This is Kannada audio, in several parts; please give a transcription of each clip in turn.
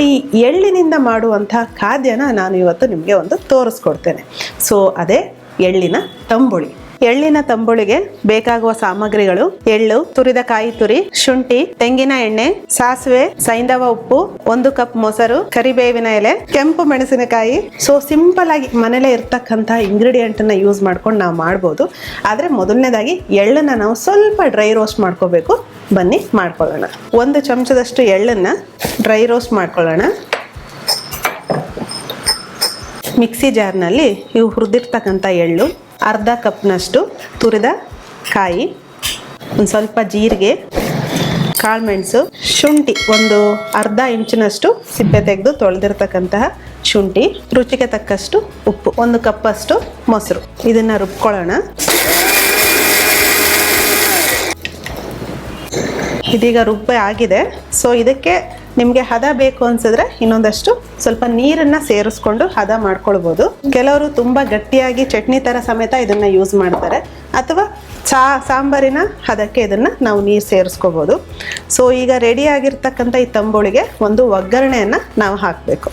ಈ ಎಳ್ಳಿನಿಂದ ಮಾಡುವಂಥ ಖಾದ್ಯನ ನಾನು ಇವತ್ತು ನಿಮಗೆ ಒಂದು ತೋರಿಸ್ಕೊಡ್ತೇನೆ. ಸೊ ಅದೇ ಎಳ್ಳಿನ ತಂಬುಳಿ. ಎಳ್ಳಿನ ತಂಬುಳಿಗೆ ಬೇಕಾಗುವ ಸಾಮಗ್ರಿಗಳು ಎಳ್ಳು, ತುರಿದ ಕಾಯಿ ತುರಿ, ಶುಂಠಿ, ತೆಂಗಿನ ಎಣ್ಣೆ, ಸಾಸಿವೆ ಸೈಂಧವ ಉಪ್ಪು, ಒಂದು ಕಪ್ ಮೊಸರು, ಕರಿಬೇವಿನ ಎಲೆ, ಕೆಂಪು ಮೆಣಸಿನಕಾಯಿ. ಸೊ ಸಿಂಪಲ್ ಆಗಿ ಮನೇಲೆ ಇರ್ತಕ್ಕಂಥ ಇಂಗ್ರೀಡಿಯೆಂಟ್ನ ಯೂಸ್ ಮಾಡ್ಕೊಂಡು ನಾವು ಮಾಡ್ಬೋದು. ಆದ್ರೆ ಮೊದಲನೇದಾಗಿ ಎಳ್ಳನ್ನ ನಾವು ಸ್ವಲ್ಪ ಡ್ರೈ ರೋಸ್ಟ್ ಮಾಡ್ಕೋಬೇಕು. ಬನ್ನಿ, ಮಾಡ್ಕೊಳ್ಳೋಣ. ಒಂದು ಚಮಚದಷ್ಟು ಎಳ್ಳನ್ನ ಡ್ರೈ ರೋಸ್ಟ್ ಮಾಡ್ಕೊಳ್ಳೋಣ. ಮಿಕ್ಸಿ ಜಾರ್ನಲ್ಲಿ ಇವು ಹುರಿದಿರ್ತಕ್ಕಂಥ ಎಳ್ಳು ಅರ್ಧ ಕಪ್ನಷ್ಟು ತುರಿದ ಕಾಯಿ, ಒಂದು ಸ್ವಲ್ಪ ಜೀರಿಗೆ ಕಾಳುಮೆಣಸು ಶುಂಠಿ, ಒಂದು ಅರ್ಧ ಇಂಚಿನಷ್ಟು ಸಿಪ್ಪೆ ತೆಗೆದು ತೊಳೆದಿರ್ತಕ್ಕಂತಹ ಶುಂಠಿ, ರುಚಿಗೆ ತಕ್ಕಷ್ಟು ಉಪ್ಪು, ಒಂದು ಕಪ್ಪಷ್ಟು ಮೊಸರು. ಇದನ್ನು ರುಬ್ಕೊಳ್ಳೋಣ. ಇದೀಗ ರುಬ್ಬೆ ಆಗಿದೆ. ಸೊ ಇದಕ್ಕೆ ನಿಮಗೆ ಹದ ಬೇಕು ಅನ್ಸಿದ್ರೆ ಇನ್ನೊಂದಷ್ಟು ಸ್ವಲ್ಪ ನೀರನ್ನ ಸೇರಿಸ್ಕೊಂಡು ಹದ ಮಾಡ್ಕೊಳ್ಬೋದು. ಕೆಲವರು ತುಂಬ ಗಟ್ಟಿಯಾಗಿ ಚಟ್ನಿ ಥರ ಸಮೇತ ಇದನ್ನ ಯೂಸ್ ಮಾಡ್ತಾರೆ. ಅಥವಾ ಚಾ, ಸಾಂಬಾರಿನ ಹದಕ್ಕೆ ಇದನ್ನ ನಾವು ನೀರು ಸೇರಿಸ್ಕೋಬೋದು. ಸೊ ಈಗ ರೆಡಿ ಆಗಿರ್ತಕ್ಕಂಥ ಈ ತಂಬುಳಿಗೆ ಒಂದು ಒಗ್ಗರಣೆಯನ್ನ ನಾವು ಹಾಕಬೇಕು.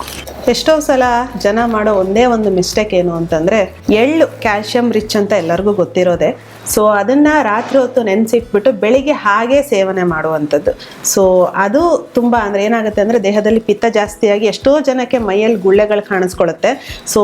ಎಷ್ಟೋ ಸಲ ಜನ ಮಾಡೋ ಒಂದೇ ಒಂದು ಮಿಸ್ಟೇಕ್ ಏನು ಅಂತಂದ್ರೆ ಎಳ್ಳು ಕ್ಯಾಲ್ಶಿಯಂ ರಿಚ್ ಅಂತ ಎಲ್ಲರಿಗೂ ಗೊತ್ತಿರೋದೆ. ಸೊ ಅದನ್ನ ರಾತ್ರಿ ಹೊತ್ತು ನೆನೆಸಿಟ್ಬಿಟ್ಟು ಬೆಳಿಗ್ಗೆ ಹಾಗೆ ಸೇವನೆ ಮಾಡುವಂಥದ್ದು. ಸೊ ಅದು ತುಂಬ ಅಂದ್ರೆ ಏನಾಗುತ್ತೆ ಅಂದ್ರೆ ದೇಹದಲ್ಲಿ ಪಿತ್ತ ಜಾಸ್ತಿಯಾಗಿ ಎಷ್ಟೋ ಜನಕ್ಕೆ ಮೈಯಲ್ಲಿ ಗುಳ್ಳೆಗಳು ಕಾಣಿಸ್ಕೊಳ್ಳುತ್ತೆ. ಸೊ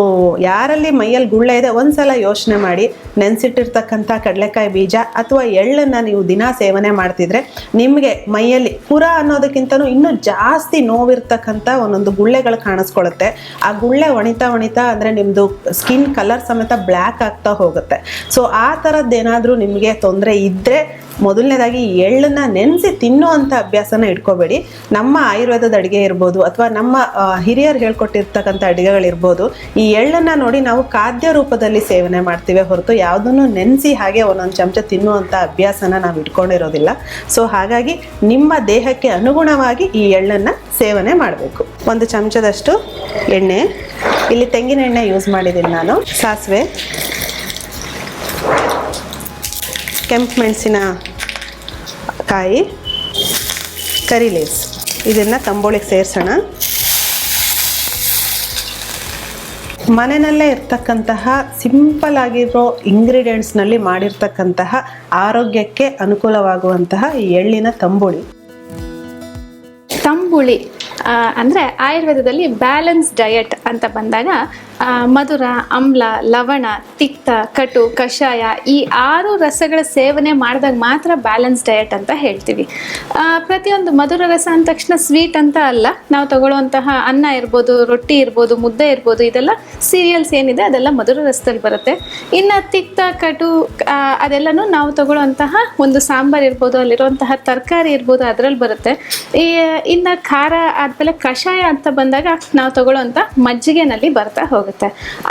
ಯಾರಲ್ಲಿ ಮೈಯಲ್ಲಿ ಗುಳ್ಳೆ ಇದೆ ಒಂದ್ಸಲ ಯೋಚನೆ ಮಾಡಿ, ನೆನೆಸಿಟ್ಟಿರ್ತಕ್ಕಂಥ ಕಡಲೆಕಾಯಿ ಬೀಜ ಅಥವಾ ಎಳ್ಳನ್ನ ನೀವು ದಿನ ಸೇವನೆ ಮಾಡ್ತಿದ್ರೆ ನಿಮಗೆ ಮೈಯಲ್ಲಿ ಪುರ ಅನ್ನೋದಕ್ಕಿಂತನೂ ಇನ್ನೂ ಜಾಸ್ತಿ ನೋವಿರ್ತಕ್ಕಂಥ ಒಂದೊಂದು ಗುಳ್ಳೆಗಳು ಕಾಣಿಸ್ಕೊಳ್ಳುತ್ತೆ. ಆ ಗುಳ್ಳೆ ಒಣಿತಾ ಒಣಿತಾ ಅಂದ್ರೆ ನಿಮ್ಮದು ಸ್ಕಿನ್ ಕಲರ್ ಸಮೇತ ಬ್ಲ್ಯಾಕ್ ಆಗ್ತಾ ಹೋಗುತ್ತೆ. ಸೊ ಆ ಥರದ್ದು ಏನಾದರೂ ನಿಮಗೆ ತೊಂದರೆ ಇದ್ದರೆ ಮೊದಲನೇದಾಗಿ ಎಳ್ಳನ್ನ ನೆನೆಸಿ ತಿನ್ನುವಂಥ ಅಭ್ಯಾಸನ ಇಟ್ಕೋಬೇಡಿ. ನಮ್ಮ ಆಯುರ್ವೇದದ ಅಡುಗೆ ಇರ್ಬೋದು ಅಥವಾ ನಮ್ಮ ಹಿರಿಯರು ಹೇಳ್ಕೊಟ್ಟಿರ್ತಕ್ಕಂಥ ಅಡುಗೆಗಳಿರ್ಬೋದು. ಈ ಎಳ್ಳನ್ನು ನೋಡಿ ನಾವು ಖಾದ್ಯ ರೂಪದಲ್ಲಿ ಸೇವನೆ ಮಾಡ್ತೀವಿ ಹೊರತು ಯಾವುದನ್ನು ನೆನೆಸಿ ಹಾಗೆ ಒಂದೊಂದು ಚಮಚ ತಿನ್ನುವಂಥ ಅಭ್ಯಾಸನ ನಾವು ಇಟ್ಕೊಂಡಿರೋದಿಲ್ಲ. ಸೊ ಹಾಗಾಗಿ ನಿಮ್ಮ ದೇಹಕ್ಕೆ ಅನುಗುಣವಾಗಿ ಈ ಎಳ್ಳನ್ನು ಸೇವನೆ ಮಾಡಬೇಕು. ಒಂದು ಚಮಚದಷ್ಟು ಎಣ್ಣೆ. ಇಲ್ಲಿ ತೆಂಗಿನ ಎಣ್ಣೆ ಯೂಸ್ ಮಾಡಿದ್ದೀನಿ ನಾನು. ಸಾಸಿವೆ. ಕೆಂಪು ಮೆಣಸಿನ ಕಾಯಿ ಕರಿಲೇಸ್ ಇದನ್ನು ತಂಬೋಳಿಗೆ ಸೇರಿಸೋಣ. ಮನೆಯಲ್ಲೇ ಇರ್ತಕ್ಕಂತಹ ಸಿಂಪಲ್ ಆಗಿರೋ ಇಂಗ್ರೀಡಿಯೆಂಟ್ಸ್ನಲ್ಲಿ ಮಾಡಿರ್ತಕ್ಕಂತಹ ಆರೋಗ್ಯಕ್ಕೆ ಅನುಕೂಲವಾಗುವಂತಹ ಎಳ್ಳಿನ ತಂಬುಳಿ. ತಂಬುಳಿ ಅಂದರೆ ಆಯುರ್ವೇದದಲ್ಲಿ ಬ್ಯಾಲೆನ್ಸ್ ಡಯಟ್ ಅಂತ ಬಂದಾಗ ಮಧುರ, ಅಮ್ಲ, ಲವಣ, ತಿಕ್ತ, ಕಟು, ಕಷಾಯ ಈ ಆರು ರಸಗಳ ಸೇವನೆ ಮಾಡಿದಾಗ ಮಾತ್ರ ಬ್ಯಾಲೆನ್ಸ್ ಡಯಟ್ ಅಂತ ಹೇಳ್ತೀವಿ. ಪ್ರತಿಯೊಂದು ಮಧುರ ರಸ ಅಂದ ತಕ್ಷಣ ಸ್ವೀಟ್ ಅಂತ ಅಲ್ಲ. ನಾವು ತಗೊಳ್ಳುವಂತಹ ಅನ್ನ ಇರ್ಬೋದು, ರೊಟ್ಟಿ ಇರ್ಬೋದು, ಮುದ್ದೆ ಇರ್ಬೋದು, ಇದೆಲ್ಲ ಸೀರಿಯಲ್ಸ್ ಏನಿದೆ ಅದೆಲ್ಲ ಮಧುರ ರಸದಲ್ಲಿ ಬರುತ್ತೆ. ಇನ್ನು ತಿಕ್ತ, ಕಟು ಅದೆಲ್ಲನೂ ನಾವು ತಗೊಳ್ಳುವಂತಹ ಒಂದು ಸಾಂಬಾರ್ ಇರ್ಬೋದು, ಅಲ್ಲಿರುವಂತಹ ತರಕಾರಿ ಇರ್ಬೋದು, ಅದರಲ್ಲಿ ಬರುತ್ತೆ. ಇನ್ನು ಖಾರ ಆದಮೇಲೆ ಕಷಾಯ ಅಂತ ಬಂದಾಗ ನಾವು ತಗೊಳ್ಳುವಂಥ ಮಜ್ಜಿಗೆನಲ್ಲಿ ಬರ್ತಾ ಹೋಗುತ್ತೆ.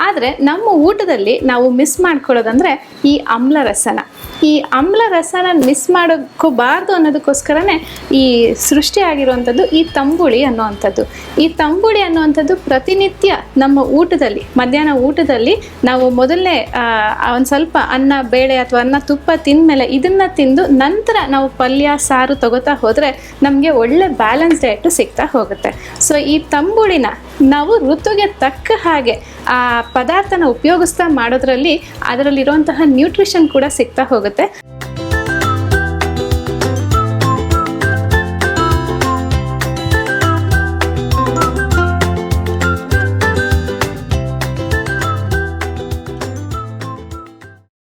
ಆದರೆ ನಮ್ಮ ಊಟದಲ್ಲಿ ನಾವು ಮಿಸ್ ಮಾಡ್ಕೊಳ್ಳೋದಂದ್ರೆ ಈ ಆಮ್ಲ ರಸನ ಈ ಆಮ್ಲ ರಸನ ಮಿಸ್ ಮಾಡೋಕ್ಕೋಬಾರ್ದು ಅನ್ನೋದಕ್ಕೋಸ್ಕರನೇ ಈ ಸೃಷ್ಟಿ ಆಗಿರುವಂಥದ್ದು ಈ ತಂಬುಳಿ ಅನ್ನುವಂಥದ್ದು. ಈ ತಂಬುಳಿ ಅನ್ನುವಂಥದ್ದು ಪ್ರತಿನಿತ್ಯ ನಮ್ಮ ಊಟದಲ್ಲಿ, ಮಧ್ಯಾಹ್ನ ಊಟದಲ್ಲಿ ನಾವು ಮೊದಲನೇ ಒಂದು ಸ್ವಲ್ಪ ಅನ್ನ, ಬೇಳೆ ಅಥವಾ ಅನ್ನ, ತುಪ್ಪ ತಿಂದಮೇಲೆ ಇದನ್ನು ತಿಂದು ನಂತರ ನಾವು ಪಲ್ಯ, ಸಾರು ತಗೋತಾ ಹೋದರೆ ನಮಗೆ ಒಳ್ಳೆ ಬ್ಯಾಲೆನ್ಸ್ ಡಯಟು ಸಿಗ್ತಾ ಹೋಗುತ್ತೆ. ಸೊ ಈ ತಂಬುಳಿನ ನಾವು ಋತುಗೆ ತಕ್ಕ ಹಾಗೆ ಆ ಪದಾರ್ಥನ ಉಪಯೋಗಿಸ್ತಾ ಮಾಡೋದ್ರಲ್ಲಿ ಅದರಲ್ಲಿರುವಂತಹ ನ್ಯೂಟ್ರಿಷನ್ ಕೂಡ ಸಿಗ್ತಾ ಹೋಗುತ್ತೆ.